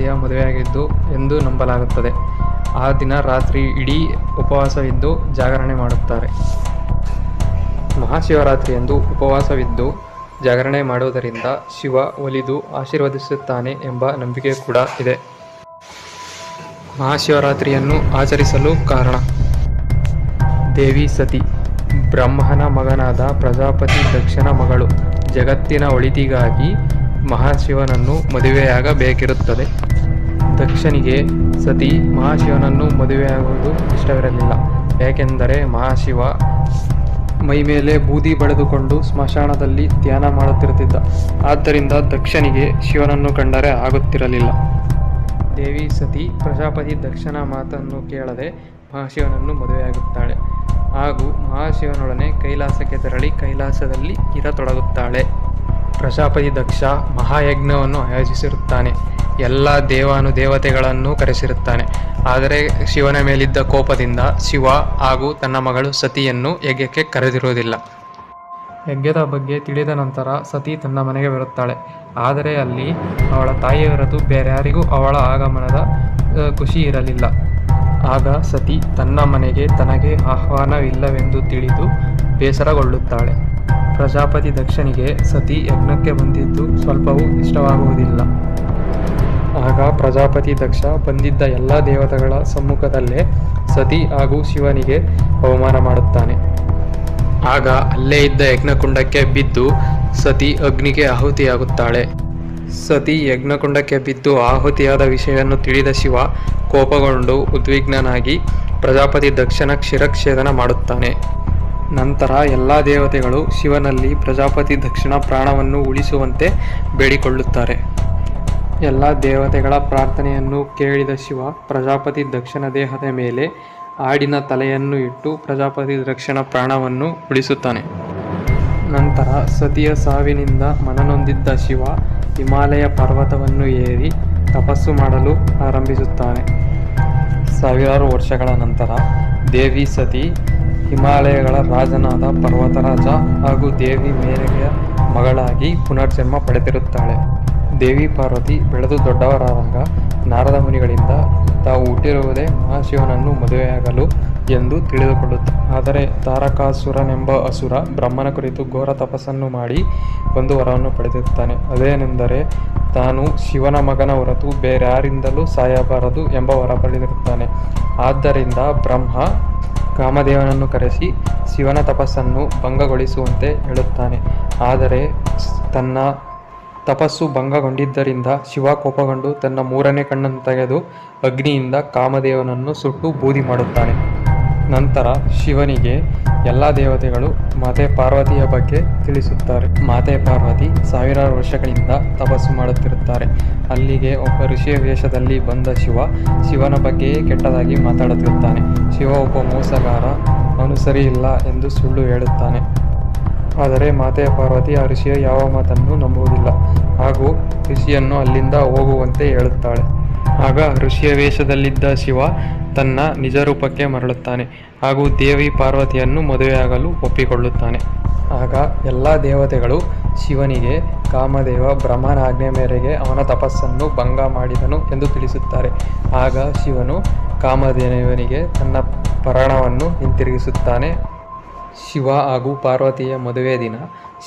ಪಾರ್ವತಿಯ ಮದುವೆಯಾಗಿದ್ದು ಎಂದು ನಂಬಲಾಗುತ್ತದೆ. ಆ ದಿನ ರಾತ್ರಿ ಇಡೀ ಉಪವಾಸವಿದ್ದು ಜಾಗರಣೆ ಮಾಡುತ್ತಾರೆ. ಮಹಾಶಿವರಾತ್ರಿಯಂದು ಉಪವಾಸವಿದ್ದು ಜಾಗರಣೆ ಮಾಡುವುದರಿಂದ ಶಿವ ಒಲಿದು ಆಶೀರ್ವದಿಸುತ್ತಾನೆ ಎಂಬ ನಂಬಿಕೆ ಕೂಡ ಇದೆ. ಮಹಾಶಿವರಾತ್ರಿಯನ್ನು ಆಚರಿಸಲು ಕಾರಣ. ದೇವಿ ಸತಿ, ಬ್ರಹ್ಮನ ಮಗನಾದ ಪ್ರಜಾಪತಿ ದಕ್ಷನ ಮಗಳು ಜಗತ್ತಿನ ಒಳಿತಿಗಾಗಿ ಮಹಾಶಿವನನ್ನು ಮದುವೆಯಾಗಬೇಕಿರುತ್ತದೆ. ದಕ್ಷನಿಗೆ ಸತಿ ಮಹಾಶಿವನನ್ನು ಮದುವೆಯಾಗುವುದು ಇಷ್ಟವಿರಲಿಲ್ಲ. ಏಕೆಂದರೆ ಮಹಾಶಿವ ಮೈಮೇಲೆ ಬೂದಿ ಬಳೆದುಕೊಂಡು ಸ್ಮಶಾನದಲ್ಲಿ ಧ್ಯಾನ ಮಾಡುತ್ತಿರುತ್ತಿದ್ದ. ಆದ್ದರಿಂದ ದಕ್ಷನಿಗೆ ಶಿವನನ್ನು ಕಂಡರೆ ಆಗುತ್ತಿರಲಿಲ್ಲ. ದೇವಿ ಸತಿ ಪ್ರಜಾಪತಿ ದಕ್ಷನ ಮಾತನ್ನು ಕೇಳದೆ ಮಹಾಶಿವನನ್ನು ಮದುವೆಯಾಗುತ್ತಾಳೆ. ಹಾಗೂ ಮಹಾಶಿವನೊಡನೆ ಕೈಲಾಸಕ್ಕೆ ತೆರಳಿ ಕೈಲಾಸದಲ್ಲಿ ಇರತೊಡಗುತ್ತಾಳೆ ಪ್ರಜಾಪತಿ ದಕ್ಷ ಮಹಾಯಜ್ಞವನ್ನು ಆಯೋಜಿಸಿರುತ್ತಾನೆ. ಎಲ್ಲ ದೇವಾನು ದೇವತೆಗಳನ್ನು ಕರೆಸಿರುತ್ತಾನೆ. ಆದರೆ ಶಿವನ ಮೇಲಿದ್ದ ಕೋಪದಿಂದ ಶಿವ ಹಾಗೂ ತನ್ನ ಮಗಳು ಸತಿಯನ್ನು ಯಜ್ಞಕ್ಕೆ ಕರೆದಿರುವುದಿಲ್ಲ. ಯಜ್ಞದ ಬಗ್ಗೆ ತಿಳಿದ ನಂತರ ಸತಿ ತನ್ನ ಮನೆಗೆ ಬರುತ್ತಾಳೆ. ಆದರೆ ಅಲ್ಲಿ ಅವಳ ತಾಯಿಯವರದು ಬೇರ್ಯಾರಿಗೂ ಅವಳ ಆಗಮನದ ಖುಷಿ ಇರಲಿಲ್ಲ. ಆಗ ಸತಿ ತನ್ನ ಮನೆಗೆ ತನಗೆ ಆಹ್ವಾನವಿಲ್ಲವೆಂದು ತಿಳಿದು ಬೇಸರಗೊಳ್ಳುತ್ತಾಳೆ. ಪ್ರಜಾಪತಿ ದಕ್ಷನಿಗೆ ಸತಿ ಯಜ್ಞಕ್ಕೆ ಬಂದಿದ್ದು ಸ್ವಲ್ಪವೂ ಇಷ್ಟವಾಗುವುದಿಲ್ಲ. ಆಗ ಪ್ರಜಾಪತಿ ದಕ್ಷ ಬಂದಿದ್ದ ಎಲ್ಲ ದೇವತೆಗಳ ಸಮ್ಮುಖದಲ್ಲೇ ಸತಿ ಹಾಗೂ ಶಿವನಿಗೆ ಅವಮಾನ ಮಾಡುತ್ತಾನೆ. ಆಗ ಅಲ್ಲೇ ಇದ್ದ ಯಜ್ಞಕುಂಡಕ್ಕೆ ಬಿದ್ದು ಸತಿ ಅಗ್ನಿಗೆ ಆಹುತಿಯಾಗುತ್ತಾಳೆ. ಸತಿ ಯಜ್ಞಕುಂಡಕ್ಕೆ ಬಿದ್ದು ಆಹುತಿಯಾದ ವಿಷಯವನ್ನು ತಿಳಿದ ಶಿವ ಕೋಪಗೊಂಡು ಉದ್ವಿಗ್ನನಾಗಿ ಪ್ರಜಾಪತಿ ದಕ್ಷನ ಕ್ಷಿರಕ್ಷೇದನ ಮಾಡುತ್ತಾನೆ. ನಂತರ ಎಲ್ಲ ದೇವತೆಗಳು ಶಿವನಲ್ಲಿ ಪ್ರಜಾಪತಿ ದಕ್ಷಿಣ ಪ್ರಾಣವನ್ನು ಉಳಿಸುವಂತೆ ಬೇಡಿಕೊಳ್ಳುತ್ತಾರೆ. ಎಲ್ಲ ದೇವತೆಗಳ ಪ್ರಾರ್ಥನೆಯನ್ನು ಕೇಳಿದ ಶಿವ, ಪ್ರಜಾಪತಿ ದಕ್ಷನ ದೇಹದ ಮೇಲೆ ಆಡಿನ ತಲೆಯನ್ನು ಇಟ್ಟು ಪ್ರಜಾಪತಿ ದಕ್ಷನ ಪ್ರಾಣವನ್ನು ಉಳಿಸುತ್ತಾನೆ. ನಂತರ ಸತಿಯ ಸಾವಿನಿಂದ ಮನನೊಂದಿದ್ದ ಶಿವ ಹಿಮಾಲಯ ಪರ್ವತವನ್ನು ಏರಿ ತಪಸ್ಸು ಮಾಡಲು ಆರಂಭಿಸುತ್ತಾನೆ. ಸಾವಿರಾರು ವರ್ಷಗಳ ನಂತರ ದೇವಿ ಸತಿ ಹಿಮಾಲಯಗಳ ರಾಜನಾದ ಪರ್ವತರಾಜ ಹಾಗೂ ದೇವಿ ಮೇರೆಯ ಮಗಳಾಗಿ ಪುನರ್ಜನ್ಮ ಪಡೆದಿರುತ್ತಾಳೆ. ದೇವಿ ಪಾರ್ವತಿ ಬೆಳೆದು ದೊಡ್ಡವರಾದಾಗ ನಾರದ ಮುನಿಗಳಿಂದ ತಾವು ಹುಟ್ಟಿರುವುದೇ ಮಹಾಶಿವನನ್ನು ಮದುವೆಯಾಗಲು ಎಂದು ತಿಳಿದುಕೊಳ್ಳುತ್ತೆ ಆದರೆ ತಾರಕಾಸುರನೆಂಬ ಅಸುರ ಬ್ರಹ್ಮನ ಕುರಿತು ಘೋರ ತಪಸ್ಸನ್ನು ಮಾಡಿ ಒಂದು ವರವನ್ನು ಪಡೆದಿರುತ್ತಾನೆ. ಅದೇನೆಂದರೆ ತಾನು ಶಿವನ ಮಗನ ಹೊರತು ಬೇರ್ಯಾರಿಂದಲೂ ಸಾಯಬಾರದು ಎಂಬ ವರ ಪಡೆದಿರುತ್ತಾನೆ. ಆದ್ದರಿಂದ ಬ್ರಹ್ಮ ಕಾಮದೇವನನ್ನು ಕರೆಸಿ ಶಿವನ ತಪಸ್ಸನ್ನು ಭಂಗಗೊಳಿಸುವಂತೆ ಹೇಳುತ್ತಾನೆ. ಆದರೆ ತನ್ನ ತಪಸ್ಸು ಭಂಗಗೊಂಡಿದ್ದರಿಂದ ಶಿವ ಕೋಪಗೊಂಡು ತನ್ನ ಮೂರನೇ ಕಣ್ಣನ್ನು ತೆಗೆದು ಅಗ್ನಿಯಿಂದ ಕಾಮದೇವನನ್ನು ಸುಟ್ಟು ಬೂದಿ ಮಾಡುತ್ತಾನೆ. ನಂತರ ಶಿವನಿಗೆ ಎಲ್ಲ ದೇವತೆಗಳು ಮಾತೆ ಪಾರ್ವತಿಯ ಬಗ್ಗೆ ತಿಳಿಸುತ್ತಾರೆ. ಮಾತೆ ಪಾರ್ವತಿ ಸಾವಿರಾರು ವರ್ಷಗಳಿಂದ ತಪಸ್ಸು ಮಾಡುತ್ತಿರುತ್ತಾರೆ. ಅಲ್ಲಿಗೆ ಒಬ್ಬ ಋಷಿಯ ವೇಷದಲ್ಲಿ ಬಂದ ಶಿವ ಶಿವನ ಬಗ್ಗೆಯೇ ಕೆಟ್ಟದಾಗಿ ಮಾತಾಡುತ್ತಿರುತ್ತಾನೆ. ಶಿವ ಒಬ್ಬ ಮೋಸಗಾರ ಅವನು ಸರಿಯಿಲ್ಲ ಎಂದು ಸುಳ್ಳು ಹೇಳುತ್ತಾನೆ. ಆದರೆ ಮಾತೆ ಪಾರ್ವತಿ ಆ ಋಷಿಯ ಯಾವ ಮಾತನ್ನು ನಂಬುವುದಿಲ್ಲ. ಹಾಗೂ ಋಷಿಯನ್ನು ಅಲ್ಲಿಂದ ಹೋಗುವಂತೆ ಹೇಳುತ್ತಾಳೆ. ಆಗ ಋಷಿಯ ವೇಷದಲ್ಲಿದ್ದ ಶಿವ ತನ್ನ ನಿಜ ರೂಪಕ್ಕೆ ಮರಳುತ್ತಾನೆ. ಹಾಗೂ ದೇವಿ ಪಾರ್ವತಿಯನ್ನು ಮದುವೆಯಾಗಲು ಒಪ್ಪಿಕೊಳ್ಳುತ್ತಾನೆ. ಆಗ ಎಲ್ಲ ದೇವತೆಗಳು ಶಿವನಿಗೆ, ಕಾಮದೇವ ಬ್ರಹ್ಮನ ಆಜ್ಞೆ ಮೇರೆಗೆ ಅವನ ತಪಸ್ಸನ್ನು ಭಂಗ ಮಾಡಿದನು ಎಂದು ತಿಳಿಸುತ್ತಾರೆ. ಆಗ ಶಿವನು ಕಾಮದೇವನಿಗೆ ತನ್ನ ಪ್ರಾಣವನ್ನು ಹಿಂತಿರುಗಿಸುತ್ತಾನೆ. ಶಿವ ಹಾಗೂ ಪಾರ್ವತಿಯ ಮದುವೆ ದಿನ.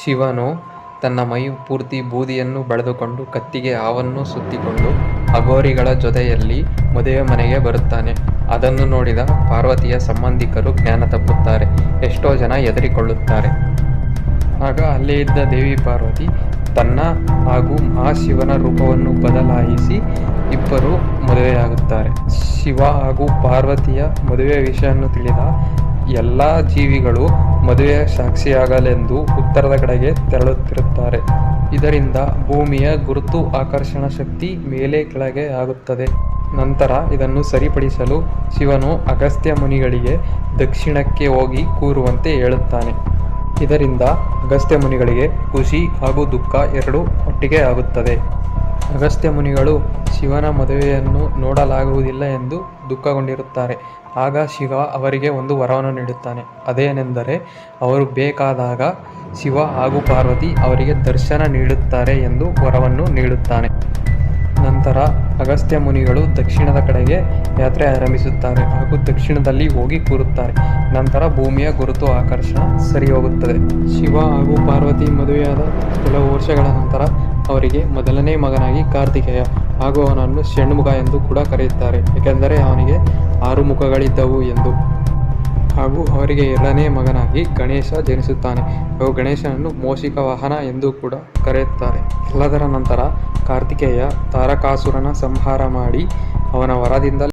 ಶಿವನು ತನ್ನ ಮೈ ಪೂರ್ತಿ ಬೂದಿಯನ್ನು ಬಳೆದುಕೊಂಡು ಕತ್ತಿಗೆ ಹಾವನ್ನು ಸುತ್ತಿಕೊಂಡು ಅಘೋರಿಗಳ ಜೊತೆಯಲ್ಲಿ ಮದುವೆ ಮನೆಗೆ ಬರುತ್ತಾನೆ. ಅದನ್ನು ನೋಡಿದ ಪಾರ್ವತಿಯ ಸಂಬಂಧಿಕರು ಜ್ಞಾನ ತಪ್ಪುತ್ತಾರೆ. ಎಷ್ಟೋ ಜನ ಹೆದರಿಕೊಳ್ಳುತ್ತಾರೆ. ಆಗ ಅಲ್ಲೇ ಇದ್ದ ದೇವಿ ಪಾರ್ವತಿ ತನ್ನ ಹಾಗೂ ಮಹಾಶಿವನ ರೂಪವನ್ನು ಬದಲಾಯಿಸಿ ಇಬ್ಬರು ಮದುವೆಯಾಗುತ್ತಾರೆ. ಶಿವ ಹಾಗೂ ಪಾರ್ವತಿಯ ಮದುವೆ ವಿಷಯವನ್ನು ತಿಳಿದ ಎಲ್ಲ ಜೀವಿಗಳು ಮದುವೆಯ ಸಾಕ್ಷಿಯಾಗಲೆಂದು ಉತ್ತರದ ಕಡೆಗೆ ತೆರಳುತ್ತಿರುತ್ತಾರೆ. ಇದರಿಂದ ಭೂಮಿಯ ಗುರುತು ಆಕರ್ಷಣ ಶಕ್ತಿ ಮೇಲೆ ಕೆಳಗೆ ಆಗುತ್ತದೆ. ನಂತರ ಇದನ್ನು ಸರಿಪಡಿಸಲು ಶಿವನು ಅಗಸ್ತ್ಯ ಮುನಿಗಳಿಗೆ ದಕ್ಷಿಣಕ್ಕೆ ಹೋಗಿ ಕೂರುವಂತೆ ಹೇಳುತ್ತಾನೆ. ಇದರಿಂದ ಅಗಸ್ತ್ಯ ಮುನಿಗಳಿಗೆ ಖುಷಿ ಹಾಗೂ ದುಃಖ ಎರಡೂ ಒಟ್ಟಿಗೆ ಆಗುತ್ತದೆ. ಅಗಸ್ತ್ಯ ಮುನಿಗಳು ಶಿವನ ಮದುವೆಯನ್ನು ನೋಡಲಾಗುವುದಿಲ್ಲ ಎಂದು ದುಃಖಗೊಂಡಿರುತ್ತಾರೆ. ಆಗ ಶಿವ ಅವರಿಗೆ ಒಂದು ವರವನ್ನು ನೀಡುತ್ತಾನೆ. ಅದೇನೆಂದರೆ, ಅವರು ಬೇಕಾದಾಗ ಶಿವ ಹಾಗೂ ಪಾರ್ವತಿ ಅವರಿಗೆ ದರ್ಶನ ನೀಡುತ್ತಾರೆ ಎಂದು ವರವನ್ನು ನೀಡುತ್ತಾನೆ. ನಂತರ ಅಗಸ್ತ್ಯ ಮುನಿಗಳು ದಕ್ಷಿಣದ ಕಡೆಗೆ ಯಾತ್ರೆ ಆರಂಭಿಸುತ್ತಾರೆ ಹಾಗೂ ದಕ್ಷಿಣದಲ್ಲಿ ಹೋಗಿ ಕೂರುತ್ತಾರೆ. ನಂತರ ಭೂಮಿಯ ಗುರುತು ಆಕರ್ಷಣ ಸರಿ ಹೋಗುತ್ತದೆ ಶಿವ ಹಾಗೂ ಪಾರ್ವತಿ ಮದುವೆಯಾದ ಕೆಲವು ವರ್ಷಗಳ ನಂತರ ಅವರಿಗೆ ಮೊದಲನೇ ಮಗನಾಗಿ ಕಾರ್ತಿಕೇಯ. ಹಾಗೂ ಅವನನ್ನು ಷಣ್ಮುಖ ಎಂದು ಕೂಡ ಕರೆಯುತ್ತಾರೆ. ಏಕೆಂದರೆ ಅವನಿಗೆ ಆರು ಮುಖಗಳಿದ್ದವು ಎಂದು. ಹಾಗೂ ಅವರಿಗೆ ಎರಡನೇ ಮಗನಾಗಿ ಗಣೇಶ ಜನಿಸುತ್ತಾನೆ. ಹಾಗೂ ಗಣೇಶನನ್ನು ಮೋಷಿಕ ವಾಹನ ಎಂದು ಕೂಡ ಕರೆಯುತ್ತಾರೆ. ಎಲ್ಲದರ ನಂತರ ಕಾರ್ತಿಕೇಯ ತಾರಕಾಸುರನ ಸಂಹಾರ ಮಾಡಿ ಅವನ ವರದಿಂದ